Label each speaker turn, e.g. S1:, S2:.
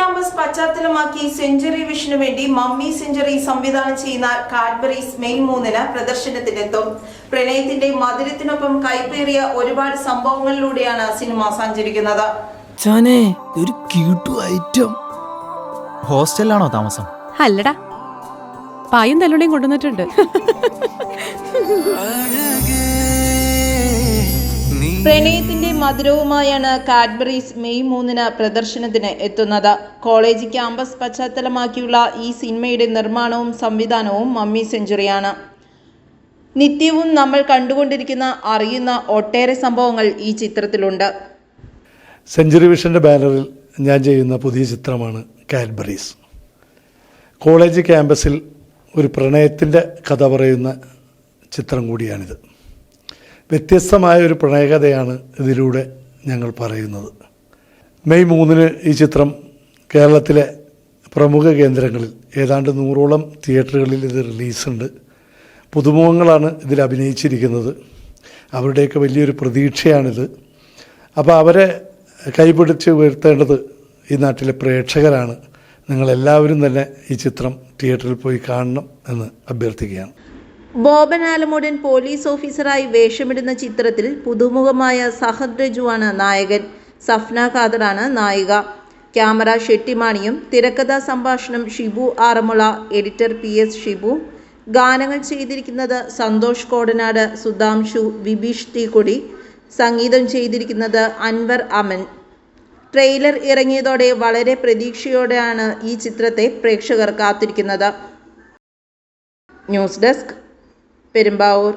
S1: Campus പശ്ചാത്തലമാക്കി century വിഷനു വേണ്ടി mummy century സംവിധാനം ചെയ്യുന്ന കാഡ്ബറീസ് മെയ് മൂന്നിന് പ്രദർശനത്തിനെത്തും. പ്രണയത്തിന്റെ മധുരത്തിനൊപ്പം കൈപ്പേറിയ ഒരുപാട് സംഭവങ്ങളിലൂടെയാണ് സിനിമ സഞ്ചരിക്കുന്നത്.
S2: ചാനേ ഒരു ക്യൂട്ടു ഐറ്റം
S3: ഹോസ്റ്റലിലാണോ താമസം?
S4: അല്ലടാ. പായും തല്ലുടയും കൊണ്ടുവന്നിട്ടുണ്ട്.
S1: പ്രണയത്തിന്റെ മധുരവുമായാണ് കാഡ്ബറീസ് മെയ് മൂന്നിന് പ്രദർശനത്തിന് എത്തുന്നത്. കോളേജ് ക്യാമ്പസ് പശ്ചാത്തലമാക്കിയുള്ള ഈ സിനിമയുടെ നിർമ്മാണവും സംവിധാനവും മമ്മി സെഞ്ചുറിയാണ്. നിത്യവും നമ്മൾ കണ്ടുകൊണ്ടിരിക്കുന്ന അറിയുന്ന ഒട്ടേറെ സംഭവങ്ങൾ ഈ ചിത്രത്തിലുണ്ട്.
S5: സെഞ്ചുറി വിഷന്റെ ബാനറിൽ ഞാൻ ചെയ്യുന്ന പുതിയ ചിത്രമാണ് കാഡ്ബറീസ്. കോളേജ് ക്യാമ്പസിൽ ഒരു പ്രണയത്തിന്റെ കഥ പറയുന്ന ചിത്രം കൂടിയാണിത്. വ്യത്യസ്തമായ ഒരു പ്രണയകഥയാണ് ഇതിലൂടെ ഞങ്ങൾ പറയുന്നത്. മെയ് മൂന്നിന് ഈ ചിത്രം കേരളത്തിലെ പ്രമുഖ കേന്ദ്രങ്ങളിൽ ഏതാണ്ട് നൂറോളം തിയേറ്ററുകളിൽ ഇത് റിലീസുണ്ട്. പുതുമുഖങ്ങളാണ് ഇതിൽ അഭിനയിച്ചിരിക്കുന്നത്. അവരുടെയൊക്കെ വലിയൊരു പ്രതീക്ഷയാണിത്. അപ്പോൾ അവരെ കൈപിടിച്ച് ഉയർത്തേണ്ടത് ഈ നാട്ടിലെ പ്രേക്ഷകരാണ്. നിങ്ങളെല്ലാവരും തന്നെ ഈ ചിത്രം തിയേറ്ററിൽ പോയി കാണണം എന്ന് അഭ്യർത്ഥിക്കുകയാണ്.
S1: ബോബൻ ആലമോടൻ പോലീസ് ഓഫീസറായി വേഷമിടുന്ന ചിത്രത്തിൽ പുതുമുഖമായ സഹദ് രജുവാണ് നായകൻ. സഫ്ന ഖാദറാണ് നായിക. ക്യാമറ ഷെട്ടിമാണിയും തിരക്കഥാ സംഭാഷണം Shibu Aranmula editor P S Shibu. ഗാനങ്ങൾ ചെയ്തിരിക്കുന്നത് സന്തോഷ് കോടനാട് സുധാംശു വിബീഷ് തീക്കൊടി. സംഗീതം ചെയ്തിരിക്കുന്നത് അൻവർ അമൻ. ട്രെയിലർ ഇറങ്ങിയതോടെ വളരെ പ്രതീക്ഷയോടെയാണ് ഈ ചിത്രത്തെ പ്രേക്ഷകർ കാത്തിരിക്കുന്നത്. News desk Perumbavoor.